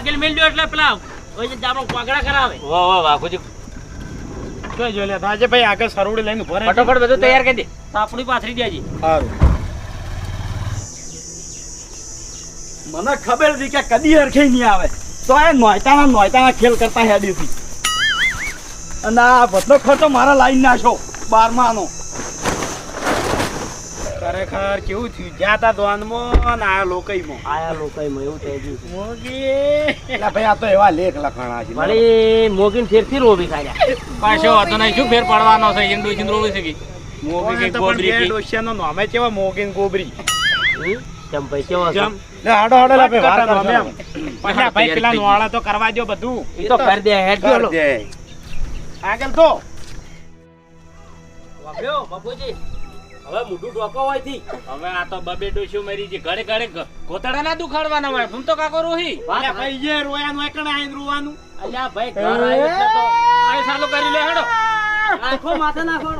આગળ મેલ્યો એટલે પેલા ઓય જે આપણો કોગળા કરાવે. વાહ વાહ વાઘુજી કઈ જો લે આજે ભાઈ આગળ સરોડી લઈને ઊભો રહે ફટોફટ બધું તૈયાર કરી દે. તાપડી પાથરી દેજી. સારું મને ખબર હતી કે કદી હરખે નહીં આવે. તો એ નોયતાના નોયતાના ખેલ કરતા હેડી હતી અને આ બધો ખર્ચો મારા લાઈન નાખો બારમાનો. ખરેખર કેવું થયું? જ્યાં તા દ્વાનમાં ને આ લોકઈમાં. આયા લોકો એવું થઈ ગયું મોગી. એટલે ભાઈ આ તો એવા લેખ લખાણા છે. ભલે મોગીન ફેરથી રોવી ખાયા પાછો હતો નહીં શું ફેર પડવાનો છે? ઇન્દુ ઇન્દુ રોવી છે કે? મોગી ગોબરી કે. ડોશિયાનો નામે કેવા મોગીન ગોબરી? જમ ભાઈ કેવો છે? જમ લે હાડો હાડો લે ભાઈ વાર. નામે આમ. પછી ભાઈ પેલા નોળા તો કરવા દો બધું. ઈ તો કર દે હેડ દે. આગળ તો. વાપર્યો બાપુજી. હવે મોઢું ઢોકો હોયથી હવે આ તો બબે ડોસીઓ મરી છે. ઘડે ઘડે ગોતડા ના દુખાડવાના હોય. હું તો કાકો રોહી. ભાઈ જે રોયાનું એકણ આઈને રોવાનું. અલ્યા ભાઈ ઘર આવી એટલે તો આ સાલો કરી લે હેડો. આખો માથે નાખો.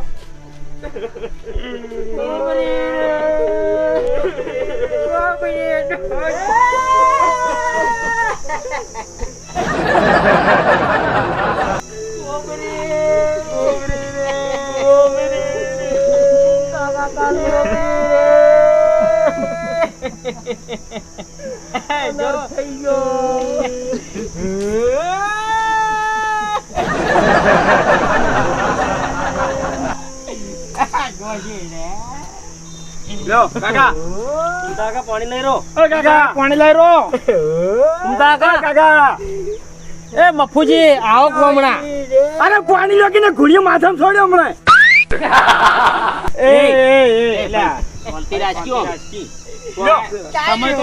લ્યો કાકા. કાકા પાણી લઈ રો ઓ કાકા પાણી લઈ રો કાકા. કાકા. એ મફુજી આવો કોમણા અરે પાણી લગીને ઘુડિયો માથામાં છોડ્યો હમણાં. એ એ એ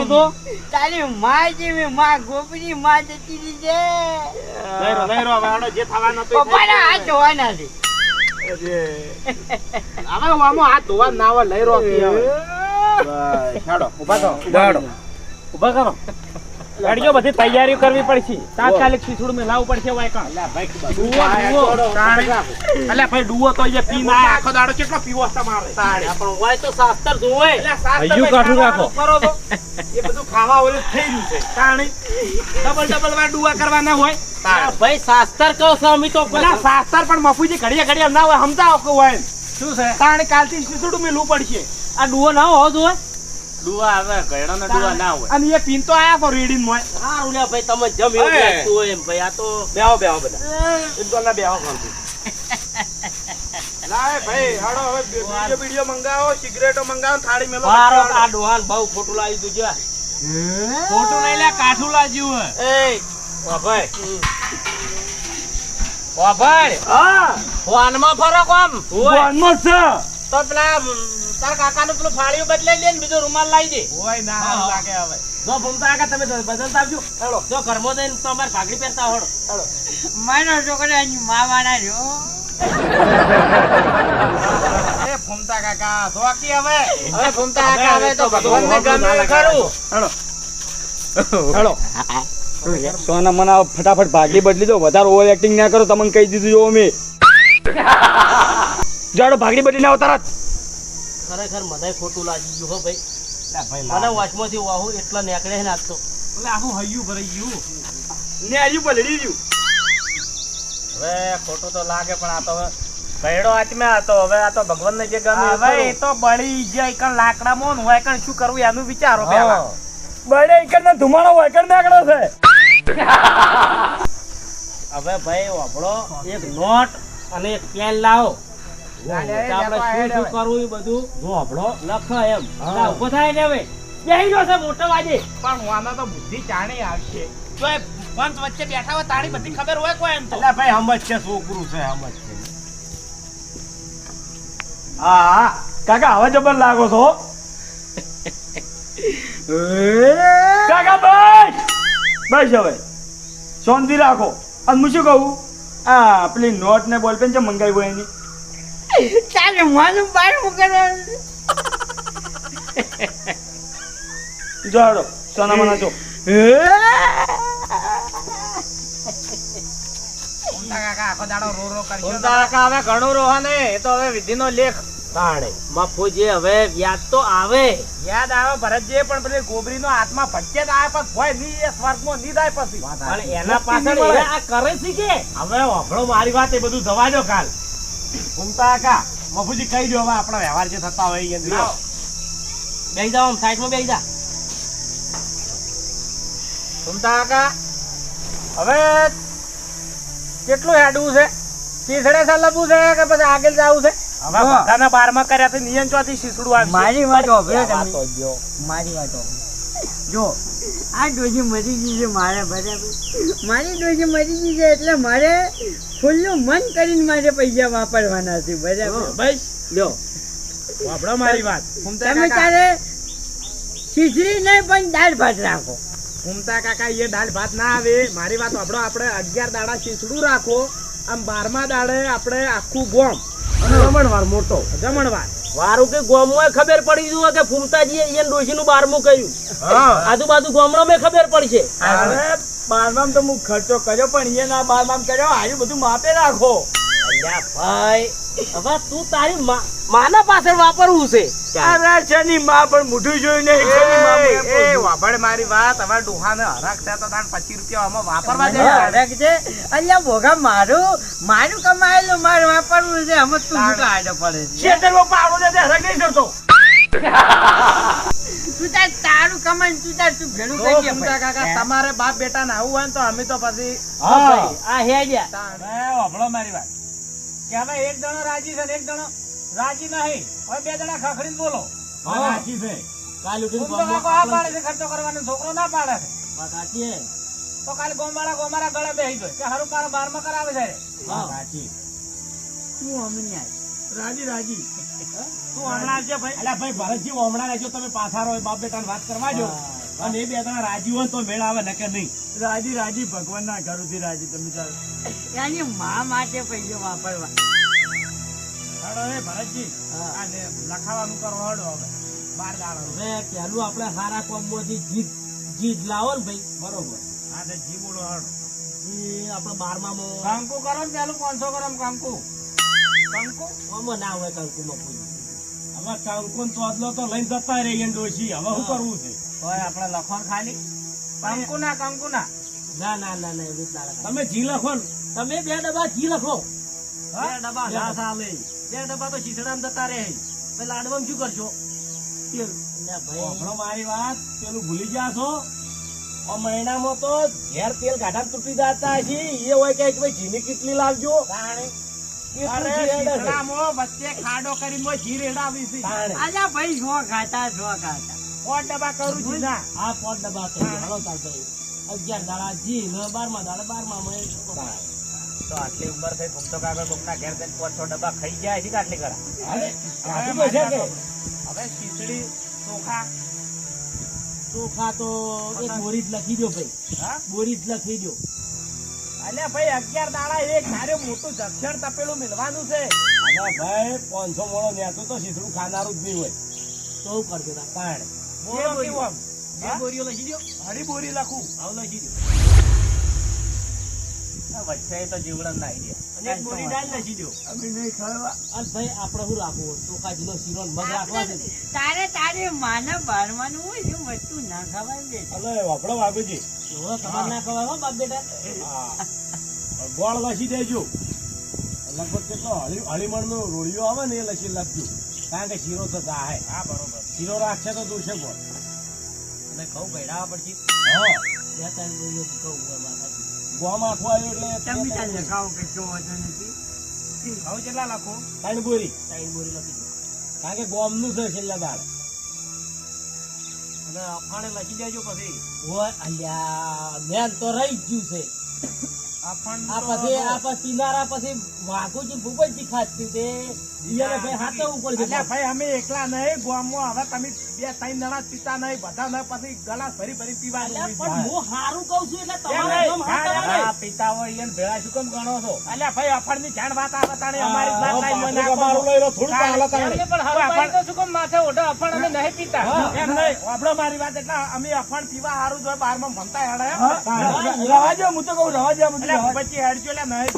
તો તારી માં જેવી માં ગોપની માં જતી રહી છે લઈ રો હવે હાલો જે થવાનું હતું પપ્પાના હાથ ધોવાના છે હવે આમાં હાથ ધોવા ના આવે લઈ રો હવે બસ, હેડો, ઊભા થો, ઊભા કરો ગાડીઓ બધી તૈયારીઓ કરવી પડશે. તાત્કાલિક શીસુડ મે લાવવું પડશે ડુવો, ડુવો. અલ્યા ભાઈ ડુવો તો અહીંયા પી ના આખો દાડો કેટલો પીવો તમારે? પણ હોય તો શાસ્ત્ર જોવે હૈયું કાઢું રાખો. કરો તો. એ બધું ખાવા ઓલે થઈ રહ્યું છે. તાણી. ડબલ ડબલ વાર ડુવા કરવાના હોય. ભાઈ શાસ્ત્ર કહો સ્વામી અમે તો પેલા શાસ્ત્ર પણ મફુજી ઘડિયા ઘડિયા ના હોય. સમજાવો કે હોય. શું છે? તાણે કાલથી શીસુડ મેલું પડશે. આ ડુઓ ના હોવો જોઈએ. ડુવા આવે ગયડાના ડુવા ના હોય. અને એ પીન તો આયા તો રેડી મોય સારું લે ભાઈ તમે જમ એવું. હોય એમ ભાઈ આ તો બેહો બેહો બધા. એક તો ના બેહો શાંતિ લાય ભાઈ હાડો હવે બીજો બીડીઓ મંગાવો સિગરેટો મંગાવો થાળી મેલો મારો આ ડોહાન બહુ ફોટો લાવી તું જો ફોટો લઈ લે કાઠું લાજ્યું એ ઓ ભાઈ. ઓ ભાઈ. હા. ફોનમાં ફરક આમ બોનમો છે. તો પેલા તારા કાકાનું પેલું ફાળિયું બદલાઈ દે ને બીજો રૂમાલ લાવી દે. ઓય ના. લાગે હવે. જો ભૂમતા આગળ તમે બદલતા આવજો. હેડો. જો ઘરમાં જઈને તો અમારે ભાગડી પહેરતા હોડો. મારો છોકરા એની માં વાળા રહ્યો એ ફૂમતા કાકા ધોકી હવે? હવે ભૂમતા કાકા હવે તો ભગવાનને ગમે ખરું. હેડો. હેડો. સોના મને ફટાફટ ભાગી બદલી દો. વધારે ઓવર એક્ટિંગ ના કરો તમને કહી દીધું જો અમે જાડો ભાગડી બદલી ના તરત. ખરેખર મને ખોટું લાગી ગયું હો ભાઈ. મને વાંચમાંથી વાહુ એટલા નેકળે ને એટલે તો. આખું હૈયું ભરાઈ ગયું. ને હૈયું પલડી ગયું. હવે ખોટું તો લાગે પણ આ તો હવે ગયડો આત્મ્યા હતો. હવે આ તો ભગવાનને જે ગમે હવે એ તો બળી જાય કણ લાકડા મોન હોય કણ શું કરવું એનું વિચારો હા. પહેલા. બળે ને ધુમાડો હોય કણ નાકડો છે. હવે ભાઈ વાપડો એક નોટ અને એક પેન લાવો. આપણે શું શું કરવું એ બધું? વાપડો લખ એમ. ના, ઊભો થાય ને હવે. બેહી ગયો છે મોટો વાજે પણ વાના તો બુદ્ધિ ચાણી આવશે. તો એ પંચ વચ્ચે બેઠા હોય તારી બધી ખબર હોય કોઈ એમ તો. એટલે ભાઈ સમજ છે છોકરું છે સમજ છે. હા હા કાકા હવે જબર લાગો છો? કાકા બસ! બસ હવે. શાંતિ રાખો. અને હું શું કહું? આ પેલી નોટ ને બોલપેન છે મંગાવી હોય એની. તારે માનું બારમું કરવાનું જો હાડો સોના મના છો ભૂમતા કાકા હવે ઘણું રોહા ને એ તો હવે વિધિનો લેખ. તાણે મફુજી હવે યાદ તો આવે. યાદ આવે ભરતજી પણ પેલી ગોબરીનો હાથમાં ભટકે જ આવે પણ ભોયની એ સ્વર્ગમાં ની જાય પછી. પણ એના પાછળ આ કરે હવે વાપરો મારી વાત એ બધું જવા દો કાલ. ઘૂમતા કાકા મફુજી કહી દો હવે આપણા વ્યવહાર જે થતા હોય એ. બેસી જાઓ આમ સાઈડમાં બેસી જા ઘૂમતા કાકા હવે કેટલું હેડવું છે ચીસડે સલબવું છે કે પછી આગળ જવું છે હવે. બધાના બારમાં કર્યા તો નિયમ ચોથી શીસડું આવશે મારી વાત. મારી વાત. જો આ ડોજી મરી ગઈ છે મારે બરાબર. મારી ડોજી મરી ગઈ છે એટલે મારે ખુલ્લું મન કરીને મારે પૈસા વાપરવાના છે બરાબર. બસ લ્યો. વાપરો મારી વાત. તમે તારે ખીચડી નહીં પણ દાળ ભાત રાખો. ઘૂમતા કાકા એ દાળ ભાત ના આવે. મારી વાત વાપરો. આપણે અગિયાર દાડા ખીચડું રાખો. આમ બારમા દાડે આપણે આખું ગોમ. અને જમણવાર મોટો. જમણવાર. વારું કે ગોમમાં ખબર પડી જુઓ કે ફૂમતાજી એને ડોશીનું બારમું કર્યું. આજુબાજુ ગોમડો મેં ખબર પડશે. અરે બારમામ તો હું ખર્ચો કર્યો પણ એ ના બારમામ કર્યો આયુ બધું માપે રાખો. અલ્યા ભાઈ હવે તું તારી માના પાછળ વાપરવું છે. અરે શની માં પણ મોઢું જોયું નહીં? શની માં એ વાપડ મારી વાત. હવે ડોહાને હરાક થયા તો તાણ 25 રૂપિયા આમાં વાપરવા મને હરખ છે? અલ્યા ભોગા મારું મારું કમાયેલું મારે વાપરવું છે. અમે તું શું કાઢો પડે છે? શેતરમાં પાવડો દે હરાક નહીં કરતો. તું તાર તારું કમાઈને તું તાર તું ભેળું જો કરી ઘૂમતા કાકા તમારે બાપ બેટા ને આવું હોય ને તો અમે તો પછી આ વાપરો મારી વાત. કે અમે એક જણો રાજી છે એક જણો રાજી નહીં. હવે બે જણા ખખડીને બોલો. રાજી છે. કાલ ઉઠીને આ પાડે છે ખર્ચો કરવાનો છોકરો ના પાડે છે. વાત સાચી તો કાલે ગોમારા ગોમારા ગળે બેહી જાય. કે હારું પારો બારમાં કરાવે છે. હા. તું અમે નહીં રાજી રાજી. તું હમણાં આવજે ભાઈ. અલ્યા ભાઈ ભરતજી હમણાં રહેજો તમે પાછા રહો બાપ બેટા વાત કરવા દો અને એ બે ત્રણ રાજી હોય તો મેળ આવે નકે નહીં. રાજી રાજી ભગવાન ના ઘરથી રાજી તમે ચાલો. એની મા માટે પૈસો વાપરવા. હેડો એ ભરતજી અને લખાવાનું કરો હેડો હવે. બાર દાડો હવે પેલું આપણે હારા કોમમાંથી જીત જીત લાવો ને ભાઈ. બરોબર. આ તો જીવડો હેડો એ આપણે બારમામાં. કંકુ કરો ને પેલું પાંચસો કરો કંકુ. કંકુ? આમાં ના હોય કંકુમાં કોઈ. હવે કંકુ ને તોદલો તો લઈને જતા રહી ડોશી. હવે શું કરવું છે? આપણે ખાલી? ના ના ના ના એવી. તમે જી લખો તમે બે ડબ્બા જી લખો. બે ડબ્બા ના ચાલે બે ડબ્બા તો શીશડામાં જતા રહે. લાડવામાં શું કરશો? મારી વાત પેલું ભૂલી જાશો આ મહિનામાં તો ઘેર તેલ ગાઢા તૂટી જતા છે એ હોય કે ભાઈ જીની કેટલી લાવજો. છે? વચ્ચે ખાડો કરી જીરેડા આવી રેડાવી છે. ભાઈ જો ખાતા જો ખાતા. પોટ ડબ્બા કરું છું ના હા પોટ ડબ્બા કરું હાલો ચાલ ભાઈ. અગિયાર દાડા જી ને બારમા દાડા બારમા માં એ તો આટલી ઉંમર થઈ ભૂમતો કાગળ કોકના ઘેર જઈને પાંચ છ ડબ્બા ખાઈ જાય છે આટલી કરા અરે? હવે ખીચડી ચોખા. ચોખા તો એક બોરી જ લખી દો ભાઈ. હા? બોરી જ લખી દો અલ્યા ભાઈ અગિયાર દાડા એક ધારે મોટું જક્ષણ તપેલું મિલવાનું છે. હવે ભાઈ પાંચસો મોણો નેતું તો સીધડું ખાનારું જ નહીં હોય. તો કરજો ના તાણે. બોલો કેવું આમ? બે બોરીઓ લખી દો હરી બોરી લખું. આવ લખી દો વચ્ચે તો જીવડન ના idea. અને એક બોરી દાળ લખી દો અમે નહીં ખાવા. અને ભાઈ આપણે શું રાખવું? ચોખાજીનો શીરો મગ રાખવા છે. તારે તારે માના બારમાનું હોય છે વસ્તુ ના ખવાય બે. અલે વાપરો વાઘુજી. હવે તમારે ના ખવાય હો બાપ બેટા. ગોળ લસી દેજો. લગભગ કેટલો હળી હળીમણ નો રોળિયો આવે ને એ લસી લખજો. કારણ કે શીરો તો જાહે હા બરોબર. શીરો રાખશે તો જોશે ગોળ અને કહું ભેળાવા પડશે. હા. બે ત્રણ બોરીઓ ઘઉં માથાથી. ગોમ આખું આવ્યું એટલે તમે તાર લખાવો કશો વાંધો નથી? ઘઉં કેટલા લખું? ત્રણ બોરી. ત્રણ બોરી લખી કારણ કે ગોમનું છે છેલ્લા દાળ અને અફાણે લખી દેજો પછી. ઓય અલ્યા મેન તો રહી જ ગયું છે. આ પછી આ પછી કિનારા પછી વાઘુજી ભૂપતજી ખાતી તે ભાઈ હાથે ઉપર છે ભાઈ અમે એકલા નહીં ગામમાં. હવે તમે બે ત્રણ જણા પીતા નહીં બધા નહીં પછી ગલાસ ભરી ભરી પીવાનું પણ હું હારું કઉ છું એટલે તમારે. પિતા હોય એને ભેળા શું કેમ ગણો છો અલ્યા ભાઈ અફાણની જાણ વાત આવે તાણે અમારી જ શું કેમ માથે ઓઢો? અફાણ અમે નહીં પીતા. એમ નહીં, આપડે મારી વાત એટલે અમે અફાણ પીવા હારું જ બાર બારમાં ભણતા હેડે એમ. રવા હું તો કઉ રવા દે. પછી હેડજો, એટલે નહીં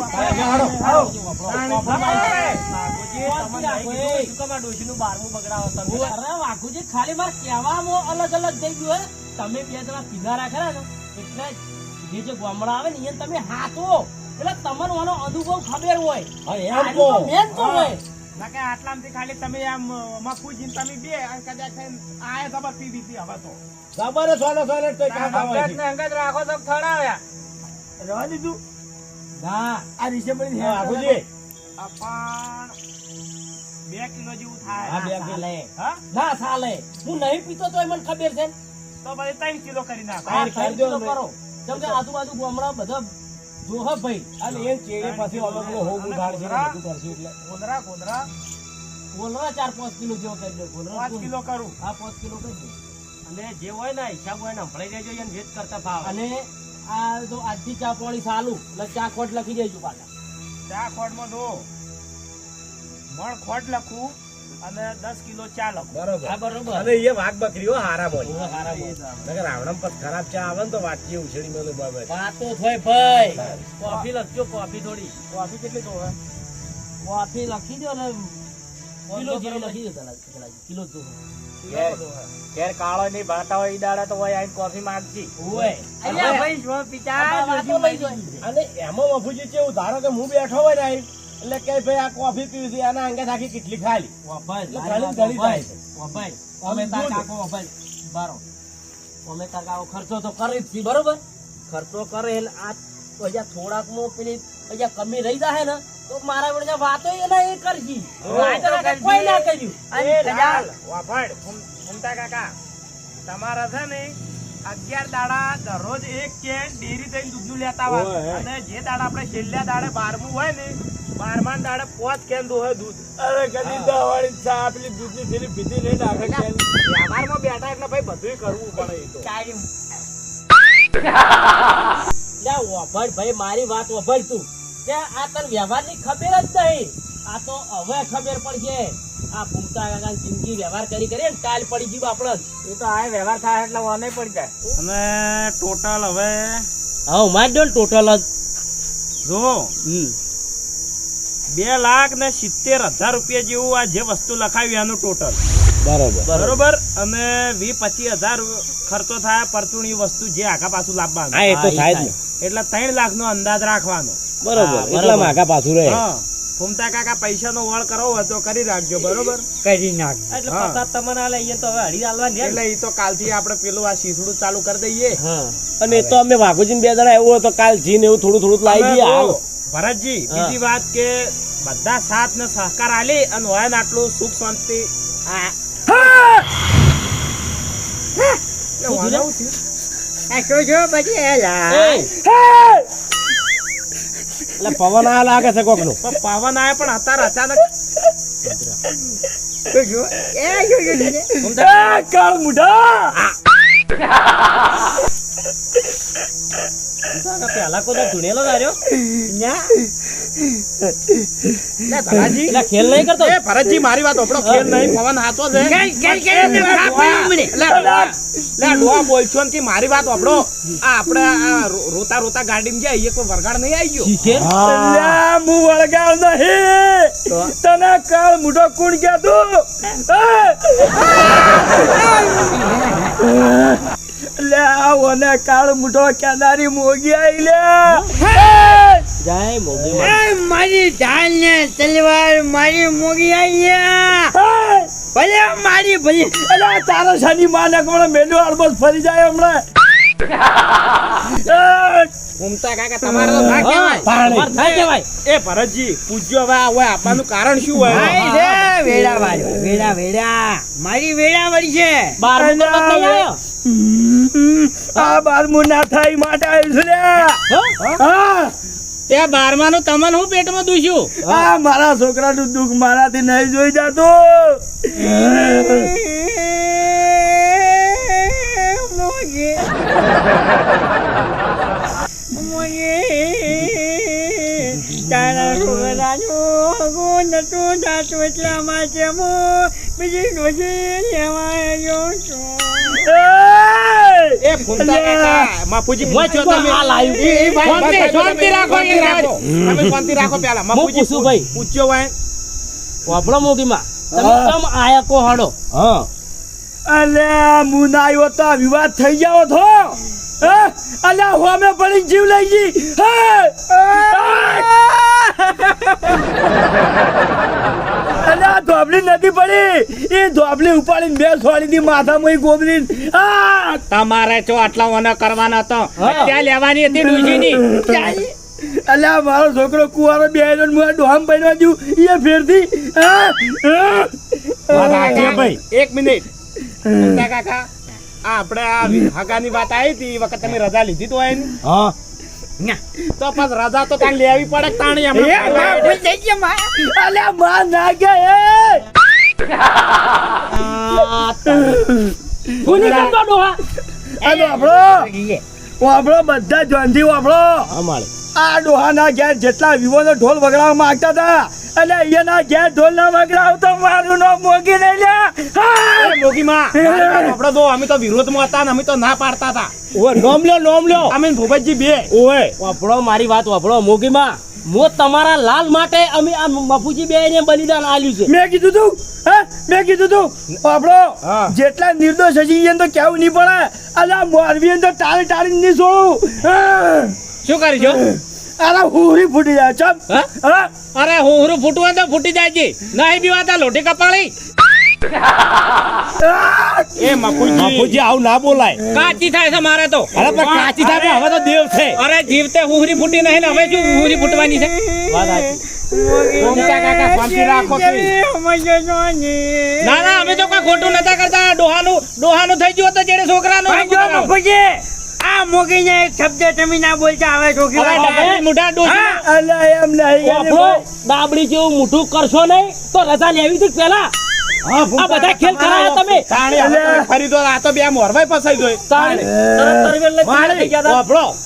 બારમું બગડાવો તમે? વાઘુજી ખાલી મારે કહેવામાં અલગ અલગ થઈ ગયું હે. તમે બે જણા પીધા રાખેલા ને એટલે જે જે ગામડા આવે ને એને તમે હાથો. એટલે તમારો આનો અનુભવ ખબર હોય. એમ. મેન તો હોય. ના આટલામાંથી ખાલી તમે આમ મફુજીને તમે બે અને કદાચ થઈને આયા ખબર પી દીધી હવે તો. ખબર તો. અંગત રાખો તો રવા દીધું? ના. આ રીસે પડી હા, બાપુજી. અપણ બે કિલો જેવું થાય. હા, બે કિલો. હા? ના સાલે. હું નહીં પીતો તો મને ખબર છે. તો ભાઈ ત્રણ કિલો કરી નાખો. હા, કરી. કેમ કે આજુબાજુ ગામડા બધા જોહે ભાઈ. અને એ ચેડે પછી અમે પેલો હોગ ઉઘાડશે ને બધું કરશું એટલે. ગોંદરા ગોંદરા ગોલરા ચાર પાંચ કિલો જેવો કરી દો ગોલરા પાંચ કિલો કરું. હા પાંચ કિલો કરી દો અને જે હોય ને હિસાબ હોય ને ભળી દેજો એને વેચ કરતા ભાવ. અને આ જો આજથી ચા પોળી સાલું એટલે ચા ખોટ લખી દેજો પાછા. ચા ખોટમાં દો મણ ખોટ લખું અને દસ કિલો ચા લખું. બરોબર. બરોબર. અને એ વાઘ બકરીઓ હારા બોલી. હારા બોલ. નકર રાવણમ ખરાબ ચા આવે ને તો વાટકી ઉછળી મેલું બાબત. વાતો થાય ભાઈ. કોફી લખજો કોફી થોડી. કોફી કેટલી તો કોફી લખી દો ને. કિલો જેવી લખી દો કિલો જ ઘેર કાળો નહીં ભાતા હોય ઈ તો હોય કોફી માંગજી ઓવે. અલ્યા ભાઈ જો પિતા. અને એમાં મફુજી કેવું ધારો કે હું બેઠો હોય ને એટલે કે ભાઈ આ કોફી પીવી છે આના અંગે આખી કેટલી ખાલી? એટલે વભાઈ. થાય વભાઈ. અમે તાર કાકો વભાઈ. બારો. અમે તાર કાકો ખર્ચો તો કરી જ છી, બરોબર? ખર્ચો કરે એટલે આ અહીંયા થોડાકમાં પેલી અહીંયા કમી રહી જાય ને તો મારા વડે વાતો એના એ કરશી કોઈ ના કર્યું. ફૂમતા કાકા તમારા છે ને અગિયાર દાડા દરરોજ એક કેન ડેરી થઈને દૂધનું લેતા હોય અને જે દાડા આપણે છેલ્લા દાડે બારમું હોય ને બારમા દાડે પાંચ કેન દોહે દૂધ. અરે કદી દવાળી ચા પેલી દૂધની થેલી પીધી નહીં નાખે એટલે વ્યવહારમાં બેઠા એટલે ભાઈ બધુંય કરવું પડે એ તો. વભાઈ ભાઈ મારી વાત વભાઈ તું. કે આ તને વ્યવહારની ખબર જ નહીં. આ તો હવે ખબર પડશે. આ ભૂમતા કાકા જિંદગી વ્યવહાર કરી કરી કાલ પડી ગયું આપણે એ તો આ વ્યવહાર થાય એટલે વાને પડી જાય. અને ટોટલ હવે હા મારી દો ને ટોટલ જ. જો બે લાખ ને સિત્તેર હજાર રૂપિયા જેવું આ જે વસ્તુ લખાવી એનું ટોટલ. બરોબર. બરોબર? અને વી પચીસ હજાર ખર્ચો થાય પરચુણી વસ્તુ જે આગા પાછું લાવવાનું. હા એ તો હા, એ થાય જ થાય. ને એટલે ત્રણ લાખ નો અંદાજ રાખવાનો. બરોબર. એટલા બરોબર. પાછું રહે. હા. ફૂમતા કાકા પૈસા નો વળ કરવો હોય તો કરી રાખજો બરોબર? કરી નાખ એટલે. પચાસ તમને આ લઈએ તો હવે હળી હાલવા ને એટલે એ તો કાલથી આપણે પેલું આ શીસડું ચાલુ કરી દઈએ. હા. અને એ તો અમે વાઘુજી બે જણા એવું હોય તો કાલ જીને એવું થોડું થોડું લાવી દઈએ. જો, ભરતજી બીજી વાત કે બધા સાથ ને સહકાર આલી અને હોય ને આટલું સુખ શાંતિ. આ. કેવું છો પછી એટલે પવન આ લાગે છે કોકનું પણ પવન આવે પણ અત્યારે અચાનક? કાળ મુઢા! પેલા કોઈ ધૂણેલો જ ખેલ નહીં કરતો? ભરતજી મારી વાત નહીં પવન છે. કે મારી વાત આ આપણે રોતા રોતા ગાડીમાં જઈએ કોઈ વરગાડ નહીં આવી ગયો. હું. વળગાવ નહીં. તને કાળ મુઢો કોણ કહેતું લે ઓને કાળ મુઢો કેનારી મોગી આઈ લે. જય મોગી મારી ઢાલ ને તલવાર મારી મોગી આઈ ભલે મારી ભલે. અલ્યા તારા શાની માને કોણ મેલો અડબસ ફરી જાય હમણાં? ઘૂમતા કાકા તમારે તો ના કહેવાય. તમારે થાય એ ભરતજી પૂજ્યો હવે આ હોય આપવાનું કારણ શું હોય? આઈ છે વેડા વાળી વેડા વેડા. મારી વેડા વાળી છે. બાર આવ્યો? આ બારમું ના થાય માટે આવ્યું છું લે બારમા નું તમને હું પેટમાં દુશ્યું આ મારા છોકરાનું દુઃખ મારાથી નહીં જોઈ જતું. મોગી મોગી તારા છોકરાનું ગુણ નતું થતું એટલા માટે હું બીજી ડોસી લેવા આવ્યો છું એ ફૂલતા કાકા. માફુજી મોય છો તમે. હાલ આવ્યું. એ- એ ભાઈ, શાંતિ, શાંતિ રાખો, એ રાખો. તમે શાંતિ રાખો પેલા હું માફુજી પૂછું ભાઈ. પૂછ્યો ભાઈ વાપરો મોગીમાં તમે. કેમ આયા કો હાડો હા અલે મુનાયો તો વિવાદ થઈ જાવ તો હે? અલ્યા હોમે પડી જીવ લઈ ગઈ હે! ધોબલી નથી પડી. એ ધોબલી ઉપાડીને બે છોડી દી માથામાં આ! તમારે જો આટલા વનો કરવાનો હતો ત્યાં લેવાની હતી ડૂસીની. અલ્યા મારો છોકરો કુવારો બે હું ડોહામ બનવા દઉં એ ફેરથી. ભાઈ. એક મિનિટ. કાકા આ આપણે આ હગાની વાત આવી હતી. એ વખત તમે રજા લીધી તો એની હા. તો પણ રાજા તો તાણ લેવી પડે તાણી એ હમણાં બાપ. ભૂલ થઈ ગઈ માં અલ્યા માં ના કે કોની કરતો ડોહા આ વાપરો વાપરો બધા જોનથી વાપરો અમારે આ ડોહાના ઘેર જેટલા વિવોનો ઢોલ વગડાવવા માંગતા હતા અને અહીંયાના ઘેર ઢોલ ના વગડાવતો મારું નામ મોગી નહીં લે. મોગી માં આપણે તો અમે તો વિરોધમાં હતા ને અમે તો ના પાડતા હતા. ઓય નોમ લ્યો નોમ લ્યો. અમે ભૂપતજી બે. ઓય વાપડો મારી વાત વાપડો મોગી માં મો તમારા લાલ માટે અમે આ મફુજી બે ને બલિદાન આલ્યું છે. મેં કીધું તું હા? મેં કીધું તું વાપરો. જેટલા નિર્દોષ હજી એને તો કેવું નહીં પડે. અલ્યા મોરવી તો ટાળી ટાળી નહીં છોડું. હા! શું કરીશું અરે હુરી ફૂટી જાય ચમ. અરે હુરું ફૂટવું તો ફૂટી જાય છે નહીં બીવાતા લોટી કપાળી. એ મફુજી. આવું ના બોલાય. કાચી થાય છે મારે તો. અરે પણ કાચી થાય હવે તો દેવ છે. અરે જીવતે હુહરી ફૂટી નહીં ને હવે શું હુહરી ફૂટવાની છે? વાત ના અમે તો કોઈ ખોટું નતા કરતા. ડોહાનું ડોહાનું થઈ ગયું તો જેને છોકરાનું. ભાઈ જો બાપુજી, એક શબ્દ તમે ના બોલતા આવે છોકરી હવે વાત ડાબડી મોઢા ડોસી અલ્યા એમ નહીં વાપરો જેવું મોઢું કરશો નહીં તો રજા લેવી હતી પેલા આ બધા ખેલ કરાયા તમે. ફરી તો બે ગયા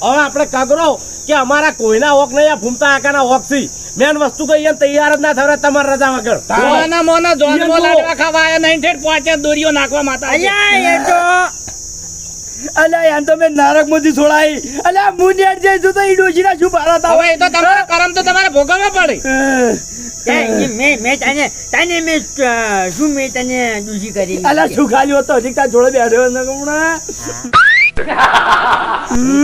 હવે આપણે કાગરો કે અમારા કોઈના હોક નહીં આ ફૂમતા આકાના હોકથી મેન વસ્તુ કઈ એમ તૈયાર જ ના થવા તમારા રજા વગર. મોના મોના ઈયન ખાવા નહીં ઠેઠ પહોંચ્યા દોરીઓ નાખવા માતા અહીંયા એ તો અલ્યા એમ તો મેં નારક મોદી છોડાઈ. અલ્યા હું નેટ જઈશું તો ઈડોજી ના શું ભારત આવે એ તો તમારા કરમ તો તમારે ભોગવવા પડે. મેં મેં તને તને મેં શું મેં તને દૂષી કરી? અલ્યા શું ખાલી હતો હજી તાર જોડે બેઠો ને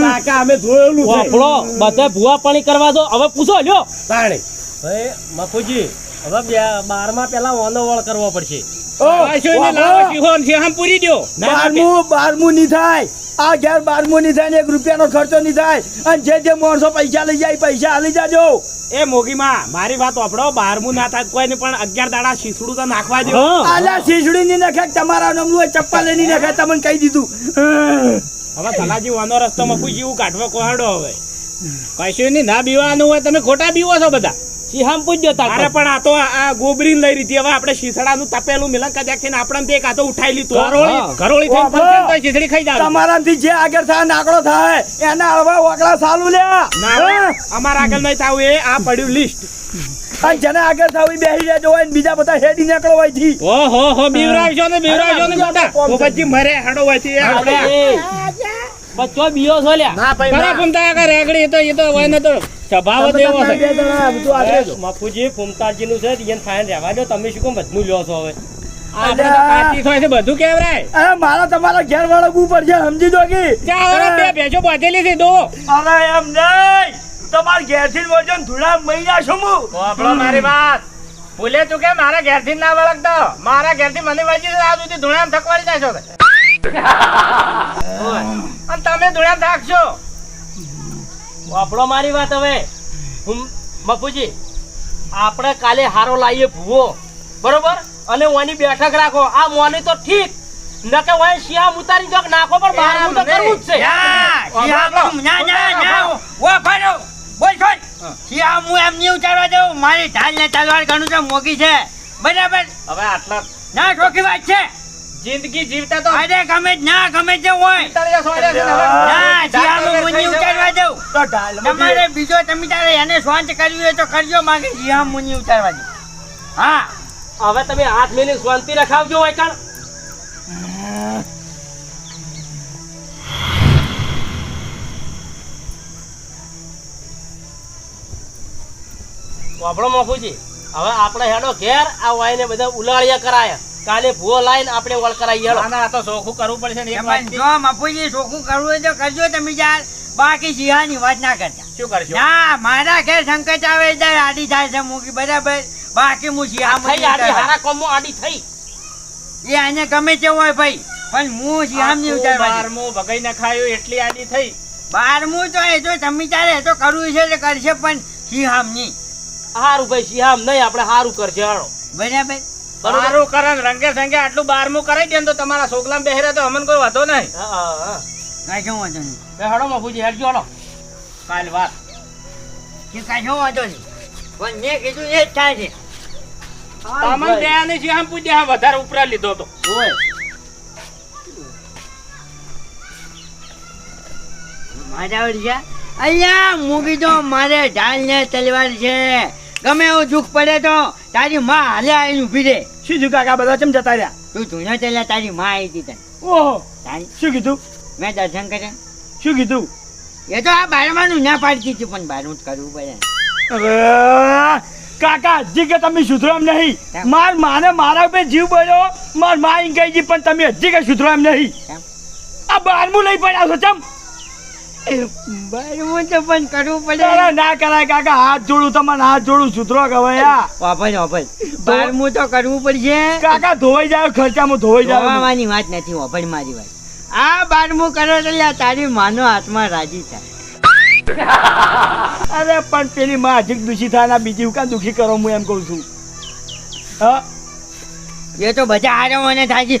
કાકા અમે જોયેલું છે. વાપરો બધા ભૂવા પાણી કરવા દો. હવે પૂછો લ્યો. તાણે. ભાઈ મફુજી હવે બારમાં પેલા વાંધો વળ કરવો પડશે. ઓ પાછો એને લાવો સિંહોન સિંહમ પૂરી દ્યો. બારમું બારમું નહીં થાય. આ ઘેર બારમું નહીં થાય ને એક રૂપિયાનો ખર્ચો નહીં થાય. અને જે જે માણસો પૈસા લઈ જાય પૈસા આલી જાજો. એ મોગીમાં મારી વાત વાપરો બારમું ના થાય કોઈ પણ અગિયાર દાડા શીસડું તો નાખવા દો આલા શીશડી ની નખે તમારા નામનું હોય ચપ્પા લઈ તમને કહી દીધું. હવે સલાજી વાનો રસ્તો મફુજી એવું કાઢવો કોહાડો હવે. કશું નહીં ના બીવાનું હોય તમે ખોટા બીવો છો બધા. સિંહમ પૂજ્યો તા અરે પણ આ તો આ ગોબરીન લઈ રીતી હવે આપણે શીસડાનું તપેલું મિલન થઈને આપણે તે કાતો ઉઠાઈ લીધું ઘરોળી ઘરોળી થઈ વાપરો. તો ખીચડી ખાઈ જાવ તમારાથી જે આગળ થાય નાકડો થાય એના હળવા વાકડા સાલું લે ના? અમારા આગળ નહીં થાવું એ આ પડ્યું લિસ્ટ અને જેને આગળ થાવ બેહી બેસી રહેજો હોય ને બીજા બધા હેડી નીકળો હોયથી ઓ હો હો ને બીવરાવશો ને બધા પોપટજી મરે હેડો હોય છે આપણે બચ્ચો બીયો છો લ્યા. ના ભાઈ ના. ફૂમતા આગળ રેગડી તો એ તો હોય ને તો સ્વભાવ જ એવો છે. મફુજી ફૂમતાજી નું છે એને ફાઈન રહેવા દો તમે શું કેમ બધું લ્યો છો હવે? આપણે તો કાચી થાય છે બધું કેવરાય? અરે મારા તમારા ઘેર વાળા ઉપર છે સમજી દો કે. બે ભેંસો બાંધેલી છે દો. અરે એમ નહીં. તમારા ઘેરથી વજન ધૂળા મહિના શું હું. મારી વાત. ભૂલે તું કે મારા ઘેરથી ના વળગતો? મારા ઘેરથી મને વાંચી આ સુધી ધૂણામ થકવાડી નાખો તે. અને તમે ધૂણામ થાકશો વાપરો મારી વાત હવે. હું બાપુજી આપણે કાલે હારો લાવીએ ભૂવો. બરોબર? અને ઓની બેઠક રાખો. આ મોની તો ઠીક. નકે ઓય શિયામ ઉતારી જોક નાખો પણ બહારનું તો કરવું જ છે. ના, શિયાળ, ના, ના, ના, ઓ ફાડો, બોલ છો શિયાળ હું એમ નહીં ઉતારવા દઉં. મારી ઢાલ ને તલવાર ઘણું તો મોગી છે. બરાબર? હવે આટલા ના ઠોકી વાત છે. જિંદગી જીવતા તો અરે ગમે ના ગમે તે હોય. ના જીહામાં મુનિ ઉતારવા દઉં તો તમારે બીજો તમે તારે એને શાંત કરવી હોય તો કરજો માગે જીહા મુનિ ઉતારવા દઉં હા. હવે તમે હાથ મેલી શાંતિ રખાવજો હોય કાણ વાપડો મોફુજી. હવે આપણે હેડો ઘેર આ વાઈને બધા ઉલાળિયા કરાયા. કાલે ભૂવો લાઈને આપણે વળ કરાવી હેડો ના, ના, તો ચોખ્ખું કરવું પડશે ને એક વાત જો મફુજી ચોખ્ખું કરવું હોય તો કરજો તમે યાર બાકી જીહાની વાત ના કરતા. શું કરશો? ના મારા ઘેર સંકટ આવે ત્યારે આડી થાય છે મૂકી બરાબર. બાકી હું જીહા થઈ આડી હારા કોમો આડી થઈ. એ આને ગમે તે હોય ભાઈ પણ હું જીહામની ની ઉતારવા બારમું બારમું ભગાઈને ખાયું એટલી આડી થઈ. બારમું તો એ તો તમે તારે એ તો કરવું છે એટલે કરશે પણ શિહામની હારું ભાઈ શિહામ નહીં આપણે હારું કરશે હારો બરોબર. બારું કરે રંગે સંગે આટલું બારમું કરાઈ દે તો તમારા છોકલા બેહરે તો અમન કોઈ વાંધો નહીં. હા હા હા. કાંઈ વાંધો નહીં. બે હેડો મોફુજી હેડજો હડો કાલ વાત. કે કાંઈ વાંધો નહીં પણ મેં કીધું એ જ થાય છે. તમને બે ને જે આમ પૂછ્યા વધારે ઉપરા લીધો તો. ઓય. મારા વળી ગયા અહીંયા મૂકી દો મારે ઢાલ ને તલવાર છે. ગમે એવું દુઃખ પડે તો તારી માં હાલે આવીને ઊભી રહે. શું થયું કાકા? બધા ચમ જતા રહ્યા? તું ધૂનો ચાલ્યા તારી માં આવી હતી તને. ઓહો. તારી શું કીધું? મેં દર્શન કર્યા. શું કીધું? એ તો આ બારમાનું ના પાડતી હતી પણ બારમું જ કરવું પડે. કાકા હજી કે તમે સુધરો એમ નહીં. માર માને મારા ઉપર જીવ બળ્યો. માર મા કહી ગઈ પણ તમે હજી કે સુધરો એમ નહીં? આ બારમું લઈ પડ્યા છો ચમ? બારમું તો પણ કરવું પડે. અરે ના કરાય કાકા હાથ જોડું તમને હાથ જોડું સુધરો કવાયા વાપર વાપર બારમું તો કરવું પડશે. કાકા ધોવાઈ જાય ખર્ચામાં ધોવાઈ જાય જોવાની વાત નથી વાપર મારી વાત. આ બારમું કરો તો તારી માનો હાથમાં રાજી થાય. અરે પણ પેલી માં હજી દુખી થાય ના બીજી હું કાં દુખી કરો હું એમ કહું છું. હા? એ તો બધા હારે મને થાય છે.